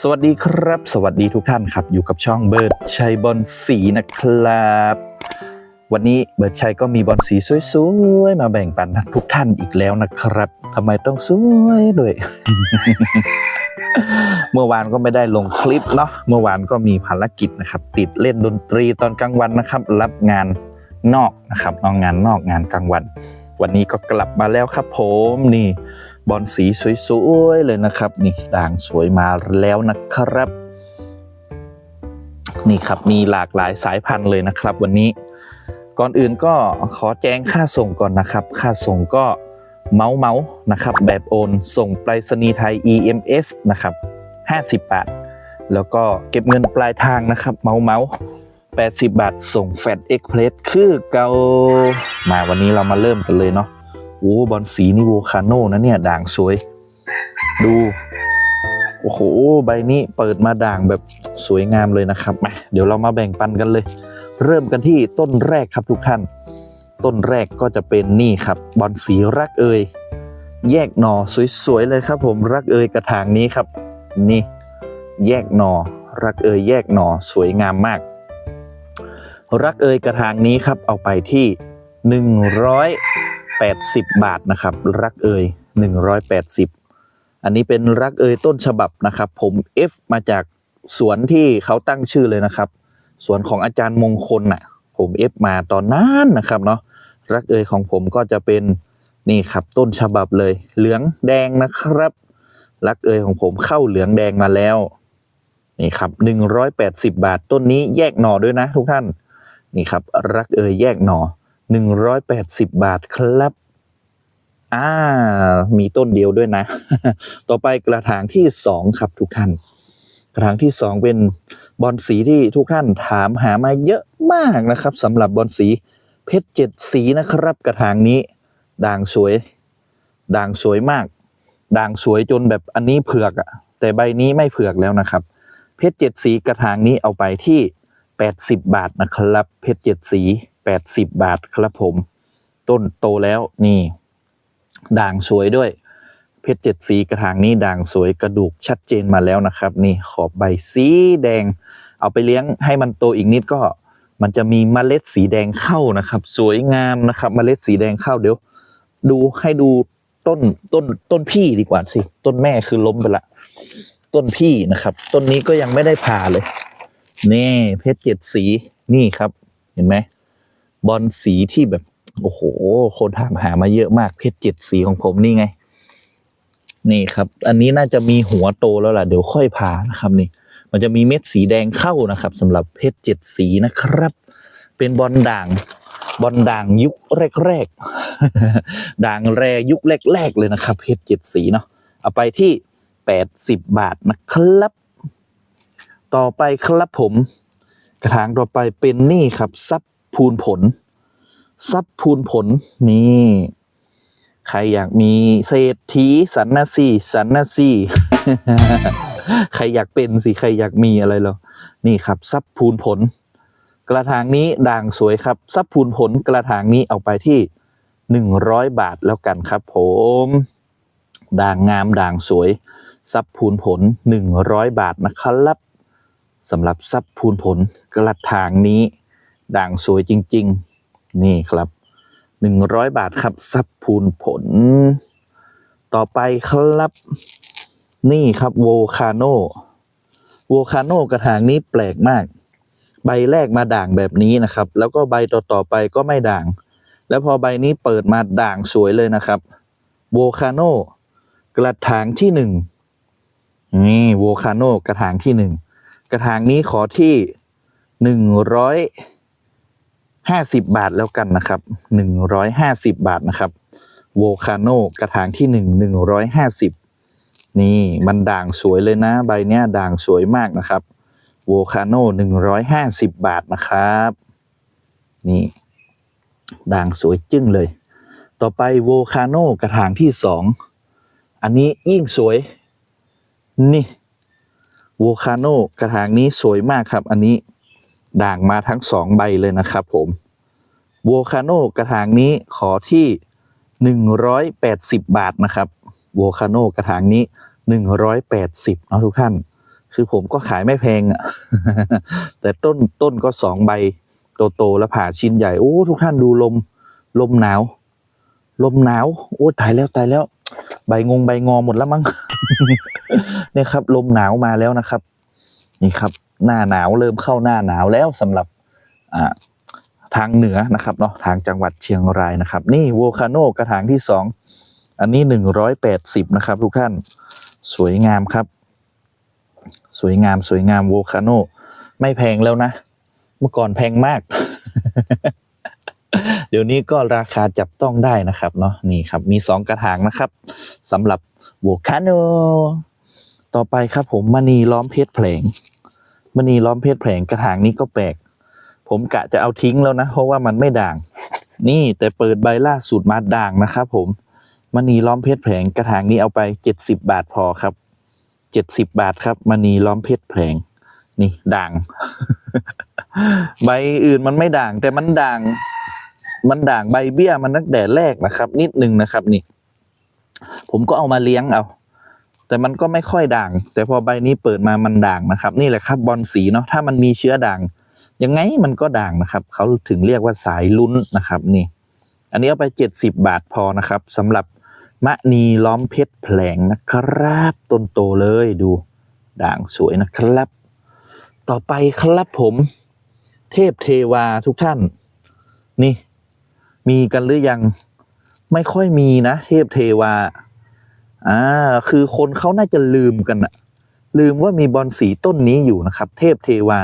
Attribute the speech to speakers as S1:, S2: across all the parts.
S1: สวัสดีครับ สวัสดีทุกท่านครับ อยู่กับช่องเบิร์ดชัยบอลสีนะครับ วันนี้เบิร์ดชัยก็มีบอลสีสวยๆมาแบ่งปันทุกท่านอีกแล้วนะครับทำไมต้องสวยด้วย เมื่อวานก็ไม่ได้ลงคลิปเนาะเมื่อวานก็มีภารกิจนะครับ ติดเล่นดนตรีตอนกลางวันนะครับ รับงานนอกนะครับนอกงานนอกงานกลางวัน วันนี้ก็กลับมาแล้วครับผมนี่ บอลสีสวยๆเลยนะครับ นี่ด่างสวยมาแล้วนะครับ นี่ครับมีหลากหลายสายพันธุ์เลยนะครับ วันนี้ก่อนอื่นก็ขอแจ้งค่าส่งก่อนนะครับ ค่าส่งก็เมาเมาๆนะครับ แบบโอนส่งไปรษณีย์ไทย EMS นะครับ 50 บาท แล้วก็เก็บเงินปลายทางนะครับ เมาเมาๆ 80 บาท ส่งแฟดเอ็กเพลสคือเกามาวันนี้เรามาเริ่มกันเลยเนาะโอ้บอลสีนี่โวคาโนนะเนี่ย ด่างสวย ดู โอ้โห ใบนี้เปิดมาด่างแบบสวยงามเลยนะครับมาเดี๋ยวเรามาแบ่งปันกันเลย เริ่มกันที่ต้นแรกครับทุกท่าน ต้นแรกก็จะเป็นนี่ครับ บอลสีรักเอยแยกหนอสวยๆเลยครับ ผมรักเอยกระถางนี้ครับ นี่ แยกหนอรักเอยแยกหนอสวยงามมาก รักเอยกระถางนี้ครับเอาไปที่ 180 บาทนะครับ รักเอย180 อันนี้เป็นรักเอยต้นฉบับนะครับ ผม F มาจากสวนที่เขาตั้งชื่อเลยนะครับ สวนของอาจารย์มงคลน่ะผม F มาตอนนั้นนะครับเนาะรักเอยของผมก็จะเป็นนี่ครับต้นฉบับเลย เหลืองแดงนะครับ รักเอยของผมเข้าเหลืองแดงมาแล้วนี่ครับ180 บาทต้นนี้แยกหน่อด้วยนะทุกท่าน นี่ครับ รักเอยแยกหน่อ180 บาทครับอ่ามีต้นเดียวด้วยนะ ต่อไปกระถางที่สองครับทุกท่าน กระถางที่สองเป็นบอลสีที่ทุกท่านถามหามาเยอะมากนะครับสำหรับบอลสีเพชรเจ็ดสีนะครับ กระถางนี้ด่างสวย ด่างสวยมาก ด่างสวยจนแบบอันนี้เผือกอะแต่ใบนี้ไม่เผือกแล้วนะครับ เพชรเจ็ดสีกระถางนี้เอาไปที่ 80 บาทนะครับ เพชรเจ็ดสี 80 บาทครับผม ต้นโตแล้วนี่ ด่างสวยด้วย เพชรเจ็ดสีกระถางนี้ด่างสวยกระดูกชัดเจนมาแล้วนะครับ นี่ขอบใบสีแดง เอาไปเลี้ยงให้มันโตอีกนิดก็มันจะมีเมล็ดสีแดงเข้านะครับ สวยงามนะครับเมล็ดสีแดงเข้าเดี๋ยว ดูให้ดูต้นต้นต้นพี่ดีกว่าสิ ต้นแม่คือล้มไปละ ต้นพี่นะครับ ต้นนี้ก็ยังไม่ได้ผ่าเลย นี่เพชรเจ็ดสีนี่ครับ เห็นไหมบอลสีที่แบบ โอ้โห คนถามหามาเยอะมากเพชรเจ็ดสีของผมนี่ไง นี่ครับ อันนี้น่าจะมีหัวโตแล้วล่ะ เดี๋ยวค่อยผ่านะครับนี่ มันจะมีเม็ดสีแดงเข้านะครับสำหรับเพชรเจ็ดสีนะครับ เป็นบอลด่าง บอลด่างยุคแรกๆด่างแรยุคแรกๆเลยนะครับเพชรเจ็ดสีเนาะเอาไปที่แปดสิบบาทนะครับ ต่อไปครับผม กระถางต่อไปเป็นนี่ครับซับพูนผลซับพูนผลนี่ใครอยากมีเศรษฐีสันนาซีสันนาซีใครอยากเป็นสิใครอยากมีอะไรหรอนี่ครับซับพูนผล กระถางนี้ด่างสวยครับซับพูนผลกระถางนี้เอาไปที่หนึ่งร้อยบาทแล้วกันครับผมด่างงามด่างสวยซับพูนผลหนึ่งร้อยบาทนะครับ สำหรับซับพูนผลกระถางนี้ด่างสวยจริง ๆ นี่ครับหนึ่งร้อยบาทครับซับพูนผล ต่อไปครับ นี่ครับโวคาโนโวคาโนกระถางนี้แปลกมาก ใบแรกมาด่างแบบนี้นะครับ แล้วก็ใบต่อๆไปก็ไม่ด่าง แล้วพอใบนี้เปิดมาด่างสวยเลยนะครับโวคาโนกระถางที่หนึ่งนี่โวคาโนกระถางที่หนึ่ง กระถางนี้ขอที่หนึ่งร้อยห้าสิบบาทแล้วกันนะครับหนึ่งร้อยห้าสิบบาทนะครับโวคาโนกระถางที่หนึ่งหนึ่งร้อยห้าสิบนี่มันด่างสวยเลยนะ ใบเนี้ยด่างสวยมากนะครับโวคาโนหนึ่งร้อยห้าสิบบาทนะครับ นี่ด่างสวยจึ้งเลย ต่อไปโวคาโนกระถางที่สองอันนี้ยิ่งสวย นี่ โวคาโนกระถางนี้สวยมากครับ อันนี้ด่างมาทั้งสองใบเลยนะครับผมโวคาโนกระถางนี้ขอที่หนึ่งร้อยแปดสิบบาทนะครับโวคาโนกระถางนี้หนึ่งร้อยแปดสิบเนาะทุกท่าน คือผมก็ขายไม่แพงอะแต่ต้นต้นก็สองใบโตๆแล้วผ่าชิ้นใหญ่ โอ้ ทุกท่านดูลม ลมหนาว ลมหนาว โอ้ ตายแล้วตายแล้ว ใบงงใบงอหมดแล้วมั้งเนี่ยครับ ลมหนาวมาแล้วนะครับ นี่ครับ หน้าหนาวเริ่มเข้าหน้าหนาวแล้วสำหรับอ่าทางเหนือนะครับเนาะทางจังหวัดเชียงรายนะครับ นี่โวคาโนกระถางที่สองอันนี้หนึ่งร้อยแปดสิบนะครับ ทุกท่านสวยงามครับ สวยงามสวยงามโวคาโนไม่แพงแล้วนะ เมื่อก่อนแพงมาก เดี๋ยวนี้ก็ราคาจับต้องได้นะครับเนาะนี่ครับมีสองกระถางนะครับสำหรับโวคาโนต่อไปครับผมมณีล้อมเพชรแผลงมณีล้อมเพชรแผลงกระถางนี้ก็แปลก ผมกะจะเอาทิ้งแล้วนะ เพราะว่ามันไม่ด่าง นี่แต่เปิดใบล่าสุดมาด่างนะครับผมมณีล้อมเพชรแผลงกระถางนี้เอาไปเจ็ดสิบบาทพอครับเจ็ดสิบบาทครับมณีล้อมเพชรแผลง นี่ด่าง ใบอื่นมันไม่ด่าง แต่มันด่าง มันด่างใบเบี้ยมันตั้งแต่แรกนะครับ นิดนึงนะครับนี่ ผมก็เอามาเลี้ยงเอา แต่มันก็ไม่ค่อยด่าง แต่พอใบนี้เปิดมามันด่างนะครับ นี่แหละครับบอลสีเนาะถ้ามันมีเชื้อด่าง ยังไงมันก็ด่างนะครับ เขาถึงเรียกว่าสายลุ้นนะครับนี่ อันนี้เอาไปเจ็ดสิบบาทพอนะครับสำหรับมะนีล้อมเพชรแผลงนะครับต้นโตเลยดูด่างสวยนะครับ ต่อไปครับผม เทพเทวาทุกท่าน นี่ มีกันหรือยังไม่ค่อยมีนะ เทพเทวาอ่าคือคนเขาน่าจะลืมกันอะลืมว่ามีบอลสีต้นนี้อยู่นะครับ เทพเทวา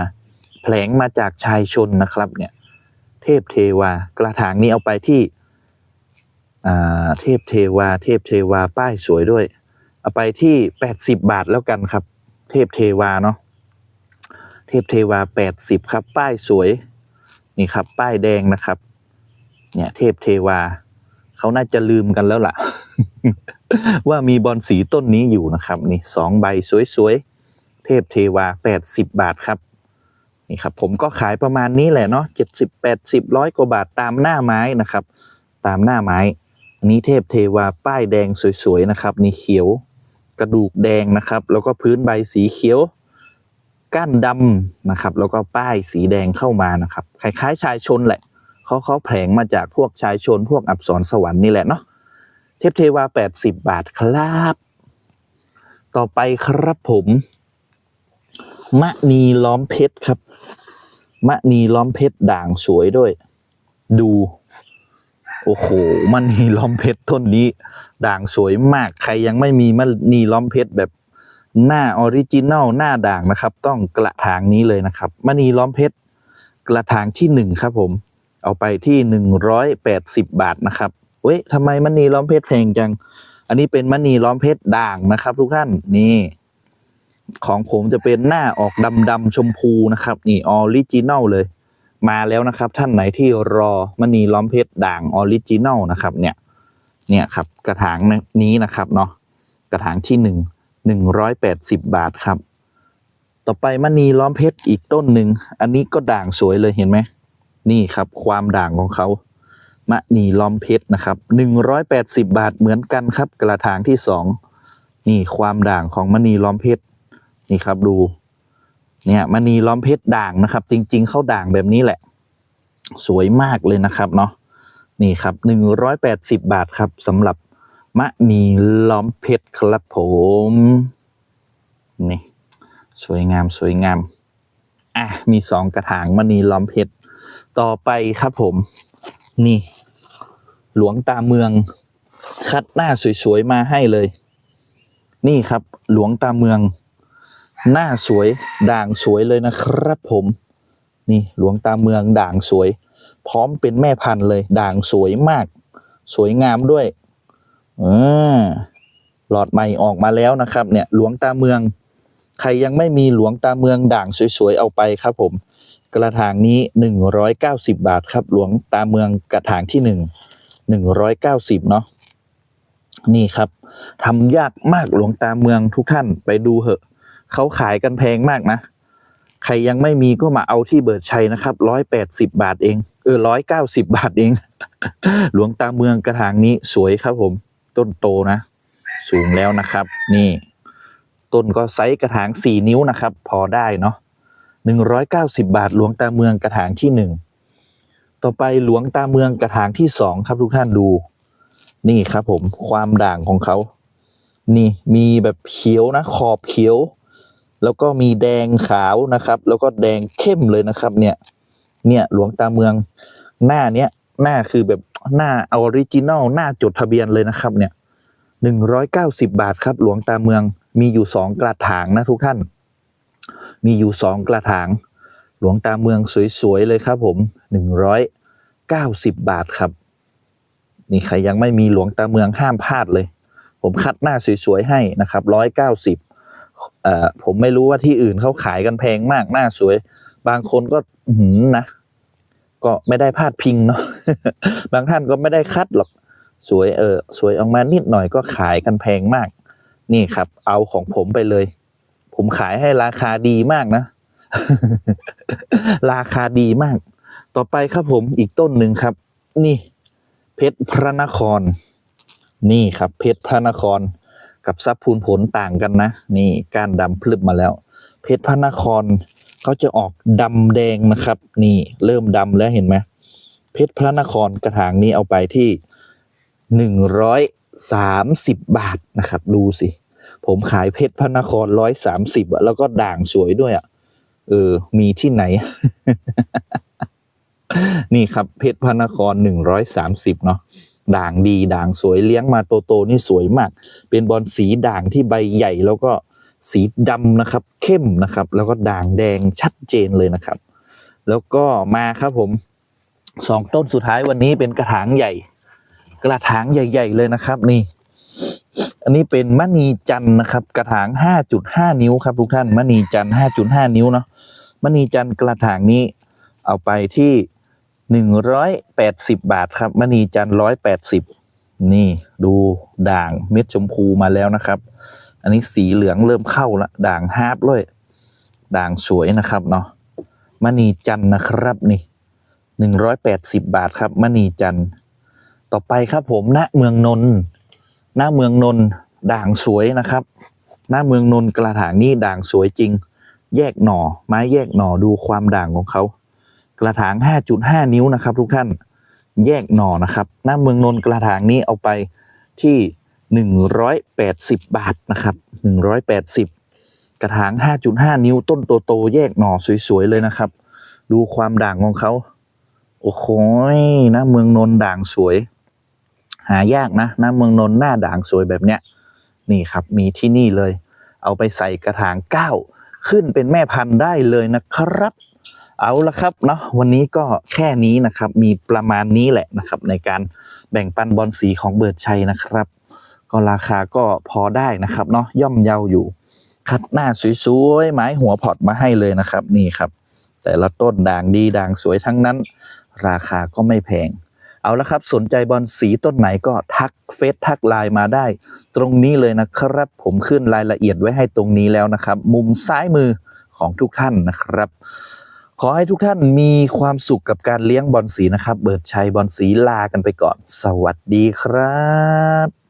S1: แผลงมาจากชายชนนะครับเนี่ย เทพเทวากระถางนี้เอาไปที่อ่าเทพเทวา เทพเทวาป้ายสวยด้วย เอาไปที่แปดสิบบาทแล้วกันครับ เทพเทวาเนาะเทพเทวาแปดสิบครับ ป้ายสวย นี่ครับ ป้ายแดงนะครับ เนี่ยเทพเทวาเขาน่าจะลืมกันแล้วล่ะ ว่ามีบอลสีต้นนี้อยู่นะครับนี่สองใบสวยๆ เทพเทวาแปดสิบบาทครับนี่ครับผมก็ขายประมาณนี้แหละเนาะเจ็ดสิบแปดสิบร้อยกว่าบาทตามหน้าไม้นะครับ ตามหน้าไม้อันนี้เทพเทวาป้ายแดงสวยๆนะครับนี่เขียวกระดูกแดงนะครับ แล้วก็พื้นใบสีเขียวก้านดำนะครับ แล้วก็ป้ายสีแดงเข้ามานะครับคล้ายๆชายชนแหละ เขาเขาแผลงมาจากพวกชายชนพวกอับสรสวรรค์นี่แหละเนาะเทพเทวาแปดสิบบาทครับ ต่อไปครับผมมะนีล้อมเพชรครับมะนีล้อมเพชรด่างสวยด้วย ดู โอ้โหมะนีล้อมเพชรต้นนี้ ด่างสวยมากใครยังไม่มีมะนีล้อมเพชรแบบหน้าออริจินัลหน้าด่างนะครับ ต้องกระถางนี้เลยนะครับมะนีล้อมเพชรกระถางที่หนึ่งครับผม เอาไปที่หนึ่งร้อยแปดสิบบาทนะครับเว้ยทำไมมะนีล้อมเพชรแพงจัง อันนี้เป็นมะนีล้อมเพชรด่างนะครับ ทุกท่านนี่ ของผมจะเป็นหน้าออกดำดำๆชมพูนะครับ นี่ออริจินัลเลย มาแล้วนะครับ ท่านไหนที่รอมณีล้อมเพชรด่างออริจินัลนะครับ เนี่ย เนี่ยครับกระถางนี้นะครับเนาะกระถางที่หนึ่งหนึ่งร้อยแปดสิบบาทครับ ต่อไปมณีล้อมเพชรอีกต้นหนึ่ง อันนี้ก็ด่างสวยเลยเห็นไหม นี่ครับความด่างของเขามณีล้อมเพชรนะครับหนึ่งร้อยแปดสิบบาทเหมือนกันครับ กระถางที่สองนี่ความด่างของมณีล้อมเพชรนี่ครับดู เนี่ยมณีล้อมเพชรด่างนะครับ จริง ๆ เข้าด่างแบบนี้แหละ สวยมากเลยนะครับเนาะนี่ครับหนึ่งร้อยแปดสิบบาทครับสำหรับมณีล้อมเพชรครับผมนี่สวยงามสวยงามอะมีสองกระถางมณีล้อมเพชร ต่อไปครับผม นี่ หลวงตาเมือง คัดหน้าสวยๆมาให้เลย นี่ครับ หลวงตาเมือง หน้าสวยด่างสวยเลยนะครับผม นี่หลวงตาเมืองด่างสวย พร้อมเป็นแม่พันธุ์เลย ด่างสวยมาก สวยงามด้วยเออหลอดใหม่ออกมาแล้วนะครับ เนี่ยหลวงตาเมือง ใครยังไม่มีหลวงตาเมืองด่างสวยๆเอาไปครับผม กระถางนี้หนึ่งร้อยเก้าสิบาทครับ หลวงตาเมืองกระถางที่หนึ่งหนึ่งร้อยเก้าสิบเนาะนี่ครับทำยากมากหลวงตาเมืองทุกท่านไปดูเหอะเขาขายกันแพงมากนะ ใครยังไม่มีก็มาเอาที่เบิร์ดชัยนะครับร้อยแปดสิบาทเอง เออร้อยเก้าสิบาทเอง หลวงตาเมืองกระถางนี้สวยครับผม ต้นโตนะ สูงแล้วนะครับ นี่ ต้นก็ไซส์กระถาง4นิ้วนะครับ พอได้เนาะ 190 บาท หลวงตาเมืองกระถางที่ 1 ต่อไปหลวงตาเมืองกระถางที่ 2 ครับทุกท่านดู นี่ครับผมความด่างของเขา นี่มีแบบเขียวนะ ขอบเขียว แล้วก็มีแดงขาวนะครับ แล้วก็แดงเข้มเลยนะครับ เนี่ย เนี่ยหลวงตาเมืองหน้าเนี้ยหน้าคือแบบหน้าออริจินอลหน้าจดทะเบียนเลยนะครับเนี่ยหนึ่งร้อยเก้าสิบาทครับ หลวงตาเมืองมีอยู่สองกระถางนะทุกท่าน มีอยู่สองกระถาง หลวงตาเมืองสวยๆเลยครับผมหนึ่งร้อยเก้าสิบบาทครับ นี่ใครยังไม่มีหลวงตาเมืองห้ามพลาดเลย ผมคัดหน้าสวยๆให้นะครับร้อยเก้าสิบเอ่อผมไม่รู้ว่าที่อื่นเขาขายกันแพงมากหน้าสวย บางคนก็หือนะ ก็ไม่ได้พลาดพิงเนาะบางท่านก็ไม่ได้คัดหรอกสวยเออสวยออกมานิดหน่อยก็ขายกันแพงมาก นี่ครับ เอาของผมไปเลย ผมขายให้ราคาดีมากนะ ราคาดีมาก ต่อไปครับผมอีกต้นหนึ่งครับ นี่ เพชรพระนคร นี่ครับ เพชรพระนคร กับซับพูนผลต่างกันนะ นี่ก้านดำพลึบมาแล้ว เพชรพระนครเขาจะออกดำแดงนะครับ นี่เริ่มดำแล้วเห็นไหมเพชรพระนครกระถางนี้เอาไปที่หนึ่งร้อยสามสิบบาทนะครับ ดูสิ ผมขายเพชรพระนครร้อยสามสิบอะแล้วก็ด่างสวยด้วยอะเออ มีที่ไหน นี่ครับเพชรพระนครหนึ่งร้อยสามสิบเนาะด่างดีด่างสวยเลี้ยงมาโตๆนี่สวยมาก เป็นบอลสีด่างที่ใบใหญ่แล้วก็สีดำนะครับ เข้มนะครับ แล้วก็ด่างแดงชัดเจนเลยนะครับ แล้วก็มาครับผมสองต้นสุดท้ายวันนี้เป็นกระถางใหญ่ กระถางใหญ่ ๆ เลยนะครับ นี่ อันนี้เป็นมณีจันนะครับ กระถาง 5.5 นิ้วครับทุกท่านมณีจัน 5.5 นิ้วเนาะมณีจันกระถางนี้เอาไปที่ 180 บาทครับมณีจัน 180 นี่ดูด่างเม็ดชมพูมาแล้วนะครับ อันนี้สีเหลืองเริ่มเข้าละด่างฮาร์ปเลยด่างสวยนะครับเนาะมณีจันนะครับนี่หนึ่งร้อยแปดสิบาทครับมณีจันต่อไปครับผมณเมืองนนท์ ณเมืองนนท์ด่างสวยนะครับณเมืองนนท์กระถางนี้ด่างสวยจริง แยกหน่อ ไม้แยกหน่อดูความด่างของเขา กระถาง 5.5 นิ้วนะครับ ทุกท่านแยกหน่อนะครับ หน้าเมืองนนท์กระถางนี้เอาไปที่ 180 บาทนะครับ 180 กระถาง 5.5 นิ้วต้นโตๆแยกหน่อสวยๆเลยนะครับ ดูความด่างของเขาโอ้โหยหน้าเมืองนนท์ด่างสวย หายากนะน้าเมืองนนท์หน้าด่างสวยแบบเนี้ยนี่ครับมีที่นี่เลย เอาไปใส่กระถางเก้าขึ้นเป็นแม่พันธุ์ได้เลยนะครับ เอาละครับเนาะวันนี้ก็แค่นี้นะครับ มีประมาณนี้แหละนะครับ ในการแบ่งปันบอลสีของเบิร์ดชัยนะครับ ก็ราคาก็พอได้นะครับเนาะย่อมเยาอยู่ คัดหน้าสวยๆไม้หัวพอตมาให้เลยนะครับ นี่ครับ แต่ละต้นด่างดีด่างสวยทั้งนั้น ราคาก็ไม่แพง เอาละครับ สนใจบอลสีต้นไหนก็ทักเฟซทักไลน์มาได้ ตรงนี้เลยนะครับ ผมขึ้นรายละเอียดไว้ให้ตรงนี้แล้วนะครับ มุมซ้ายมือของทุกท่านนะครับ ขอให้ทุกท่านมีความสุขกับการเลี้ยงบอลสีนะครับ เบิดชัยบอลสีลากันไปก่อน สวัสดีครับ